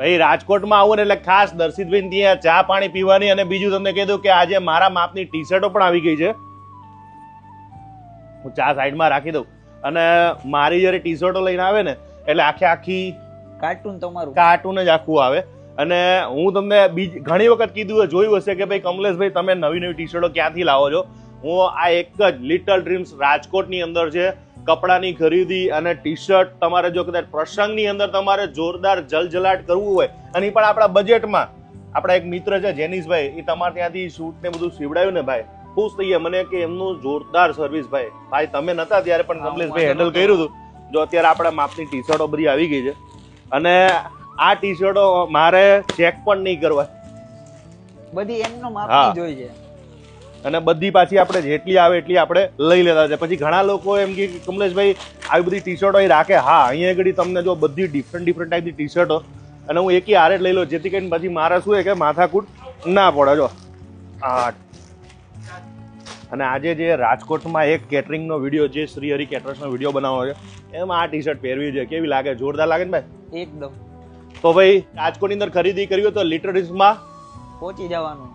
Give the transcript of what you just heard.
ભાઈ રાજકોટમાં આવું એટલે ખાસ દર્શિતબેન ત્યાં ચા પાણી પીવાની અને બીજું તમને કહી દઉં કે આજે મારા માપની ટી શર્ટો પણ આવી ગઈ છે. હું ચા સાઈડમાં રાખી દઉં. અને મારી જ્યારે ટી શર્ટો લઈને આવે ને એટલે આખે આખી કાર્ટૂન તમારું. કાર્ટૂન જ આખું આવે. અને હું તમને બીજી ઘણી વખત કીધું જોયું હશે કે ભાઈ કમલેશભાઈ તમે નવી નવી ટી શર્ટો ક્યાંથી લાવો છો? હું આ એક જ લિટલ ડ્રીમ્સ રાજકોટની અંદર છે. કપડાની ખરીદી અને ટી શર્ટ તમારે જો કદાચ પ્રસંગની અંદર તમારે જોરદાર જલજલાટ કરવું હોય અને એ પણ આપણા બજેટમાં આપણા એક મિત્ર છે જેનિસભાઈ એ તમારે ત્યાંથી શૂટ ને બધું સીવડાયું ને ભાઈ. ખુશ થઈ ગયા મને કે એમનું જોરદાર સર્વિસ ભાઈ. ભાઈ તમે નતા ત્યારે પણ કમલેશભાઈ હેન્ડલ કર્યું હતું. જો અત્યારે આપણા માપની ટી શર્ટો બધી આવી ગઈ છે. અને આ ટી શર્ટો મારે ચેક પણ નહીં કરવા. બધી એમનો માપ જોઈ છે. અને બધી પાછી આપણે જેટલી આવે એટલી આપણે લઈ લેતા છે પછી ઘણા લોકો એમ કે કમલેશભાઈ આવી બધી ટી શર્ટો અહીં રાખે. હા અહીંયા આગળ તમને જો બધી ડિફરન્ટ ડિફરન્ટ ટાઈપની ટી શર્ટો અને હું એકી આરે જ લઈ લઉં જેથી કરીને પછી મારે શું કે માથાકૂટ ના પડે. જો આ. અને આજે જે રાજકોટમાં એક કેટરિંગનો વીડિયો જે શ્રી હરિ કેટરર્સનો વીડિયો બનાવવાનો છે એમાં આ ટી શર્ટ પહેરવી છે કેવી લાગે? જોરદાર લાગે ને ભાઈ? એકદમ. તો ભાઈ રાજકોટની અંદર ખરીદી કરવી હોય તો લિટરડીસમાં પહોંચી જવાનું.